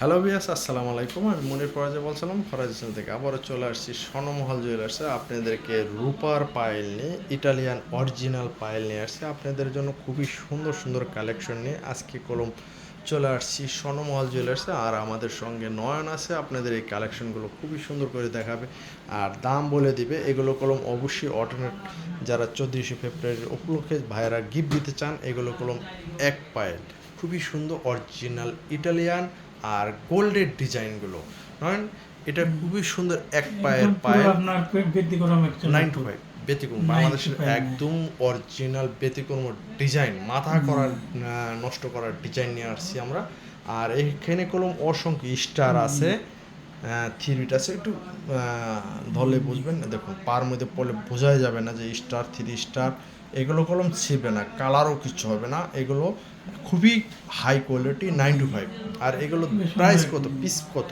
Hello বিয়াস আসসালামু আলাইকুম। আমি মনির ফরাজে বলছিলাম ফরাজ হোসেন থেকে। আবারও চলে আসছি স্বর্ণমহল জুয়েলার্সে আপনাদেরকে রূপার পায়েল নিয়ে ইটালিয়ান অরিজিনাল পায়েল নিয়ে আসছে। আপনাদের জন্য খুবই সুন্দর সুন্দর কালেকশন নিয়ে আজকে কলম চলে আসছি স্বর্ণমহল জুয়েলার্সে আর আমাদের সঙ্গে নয়ন আছে, আপনাদের এই কালেকশনগুলো খুবই সুন্দর করে দেখাবে। আর দাম বলে দিবে, এগুলো কলম অবশ্যই অল্টারনেট যারা চোদ্দোশো ফেব্রুয়ারির উপলক্ষে ভাইয়েরা গিফট দিতে চান, এগুলো কলম এক পায়েল খুবই সুন্দর অরিজিনাল ইটালিয়ান আর গোল্ডের ডিজাইনগুলো। নয় এটা খুবই সুন্দর এক পায়ের পায়ের নাইন টু ফাইভ ব্যতিক্রম। বাংলাদেশের একদম অরিজিনাল ব্যতিক্রম ডিজাইন। মাথা করার নষ্ট করার ডিজাইন নিয়ে আসছি আমরা। আর এখানে কলম অসংখ্য স্টার আছে থ্রিটা আছে। একটু ধরলে বুঝবেন। না দেখুন পার মধ্যে পড়লে বোঝাই যাবে না যে স্টার থ্রি স্টার। এগুলো কলম ছিপবে না কালারও কিছু হবে না। এগুলো খুবই high quality nine two five আর এগুলো প্রাইস কত? পিস কত?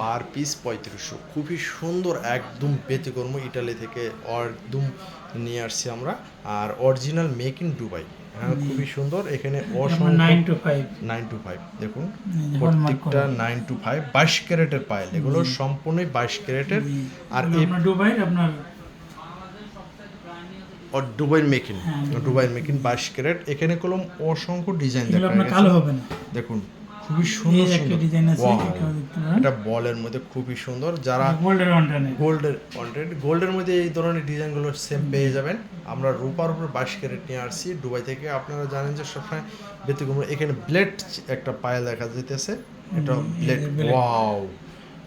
পার পিস পঁয়ত্রিশশো খুবই সুন্দর একদম ব্যতিকর্ম ইটালি থেকে একদম নিয়ে আসছি আমরা। আর অরিজিনাল মেক ইন দুবাই হ্যাঁ খুবই সুন্দর। এখানে nine two five nine two five দেখুন প্রত্যেকটা নাইন টু ফাইভ বাইশ ক্যারেটের পায়েল এগুলো সম্পূর্ণই বাইশ ক্যারেটের। আর দুবাই আপনার দুবাইয়ের মেকিন দুবাইয়ের মেকিন বাইশ ক্যারেট। এখানে কলম অসংখ্য ডিজাইন দেখা কালো হবে না। দেখুন খুবই সুন্দর সুন্দর। এটা বলের মধ্যে খুবই সুন্দর। যারা গোল্ডের গোল্ডের কন্টেন্ট গোল্ডের মধ্যে এই ধরনের ডিজাইনগুলো সেম পেয়ে যাবেন। আমরা রূপার উপর বাইশ ক্যারেট নিয়ে আসছি। দুবাই থেকে আপনারা জানেন যে সবসময় ব্যতিক্রম। এখানে ব্লেড একটা পায়ে দেখা যেতেছে এটা ব্লেড। ওয়াও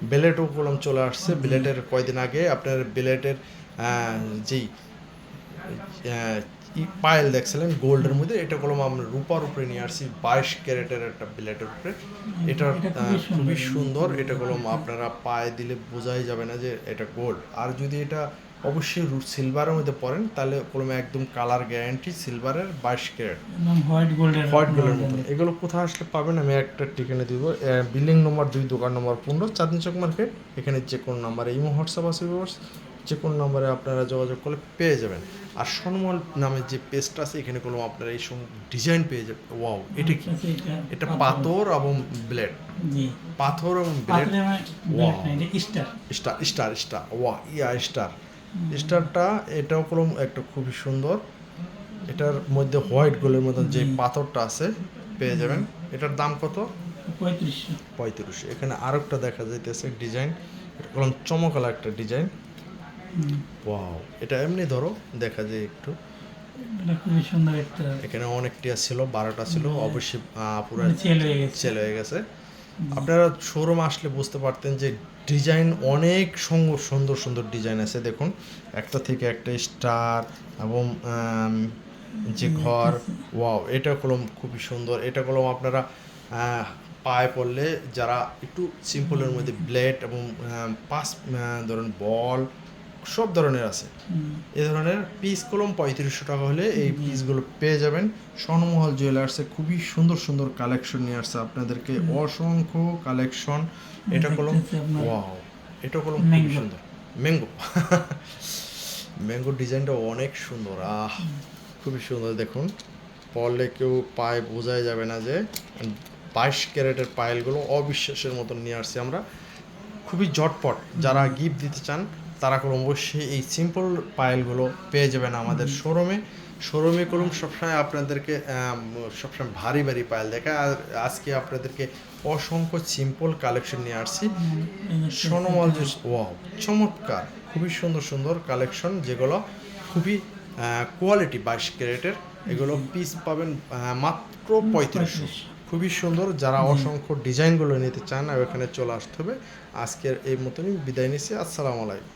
ব্লেডও কলম চলে আসছে। ব্লেডের কয়দিন আগে আপনার ব্লেডের যেই পায়েল দেখছিলেন গোল্ডের মধ্যে। এটা কলম আমরা রূপার উপরে নিয়ে আসছি বাইশ ক্যারেটের একটা ব্লেডের উপরে। এটা খুবই সুন্দর। এটা কলম আপনারা পায়ে দিলে বোঝাই যাবে না যে এটা গোল্ড। আর যদি এটা অবশ্যই সিলভারের মধ্যে পড়েন তাহলে কলমে একদম কালার গ্যারান্টি সিলভারের বাইশ ক্যারেট। হোয়াইট গোল্ডের হোয়াইট গোল্ডের মতো এগুলো কোথায় আসলে পাবেন? আমি একটা ঠিকানা দিব। বিল্ডিং নম্বর দুই দোকান নম্বর পনেরো চাঁদনি চক মার্কেট। এখানে যে কোনো নাম্বারে ইমো হোয়াটসঅ্যাপ আছে যে কোনো নম্বরে আপনারা যোগাযোগ করলে পেয়ে যাবেন। আর সনমল নামে যে পেজটা আছে এখানে কোনো আপনারা এই সব ডিজাইন পেয়ে যাবেন। ওয়াও এটা কি? আচ্ছা, এটা পাথর। এবং ব্লেড জি। পাথর এবং ব্লেড স্টার স্টার স্টার ওয়া ইয়া স্টার স্টারটা এটাও কলম একটা খুবই সুন্দর। এটার মধ্যে হোয়াইট গোলের মতন যে পাথরটা আছে পেয়ে যাবেন। এটার দাম কত? পঁয়ত্রিশশো। পঁয়ত্রিশশো। এখানে আরেকটা দেখা যাইতেছে ডিজাইন এটা কলম চমকালা একটা ডিজাইন ওয়াও এটা এমনি ধরো দেখা যায় একটু। এটা খুবই সুন্দর একটা এখানে অনেকটি ছিল বারোটা ছিল অবশ্যই আহ, পুরো সেল হয়ে গেছে। হয়ে গেছে। আপনারা শোরুম আসলে বুঝতে পারতেন যে ডিজাইন অনেক সুন্দর সুন্দর সুন্দর ডিজাইন আছে। দেখুন একটা থেকে একটা স্টার এবং যে ঘর ওয়াও এটা কলম খুবই সুন্দর। এটা কলম আপনারা পায়ে পড়লে যারা একটু সিম্পলের মধ্যে ব্লেড এবং পাস ধরুন বল সব ধরনের আছে। এ ধরনের পিস কলম পঁয়ত্রিশশো টাকা হলে এই পিসগুলো পেয়ে যাবেন। স্বর্ণমহল জুয়েলার্সে খুবই সুন্দর সুন্দর কালেকশন নিয়ে আসছে আপনাদেরকে। অসংখ্য কালেকশন এটা কলম ওয়াও। এটা কলম খুবই সুন্দর। ম্যাঙ্গো ম্যাঙ্গো ডিজাইনটা অনেক সুন্দর। আহ খুবই সুন্দর। দেখুন পরলে কেউ পায়ে বোঝাই যাবে না যে বাইশ ক্যারেটের পায়েলগুলো অবিশ্বাসের মতন নিয়ে আসছি আমরা। খুবই ঝটপট যারা গিফট দিতে চান তারা করে অবশ্যই এই সিম্পল পায়েলগুলো পেয়ে যাবেন আমাদের শোরুমে শোরুমে করুন সবসময় আপনাদেরকে সবসময় ভারী ভারী পায়েল দেখায় আর আজকে আপনাদেরকে অসংখ্য সিম্পল কালেকশন নিয়ে আসছি। সোনমল ওয়াও চমৎকার। খুবই সুন্দর সুন্দর কালেকশন যেগুলো খুবই কোয়ালিটি বাইশ ক্যারেটের। এগুলো পিস পাবেন মাত্র পঁয়ত্রিশশো। খুবই সুন্দর। যারা অসংখ্য ডিজাইনগুলো নিতে চান ওখানে চলে আসতে হবে। আজকের এই মতনই বিদায় নিচ্ছি। আসসালামু আলাইকুম।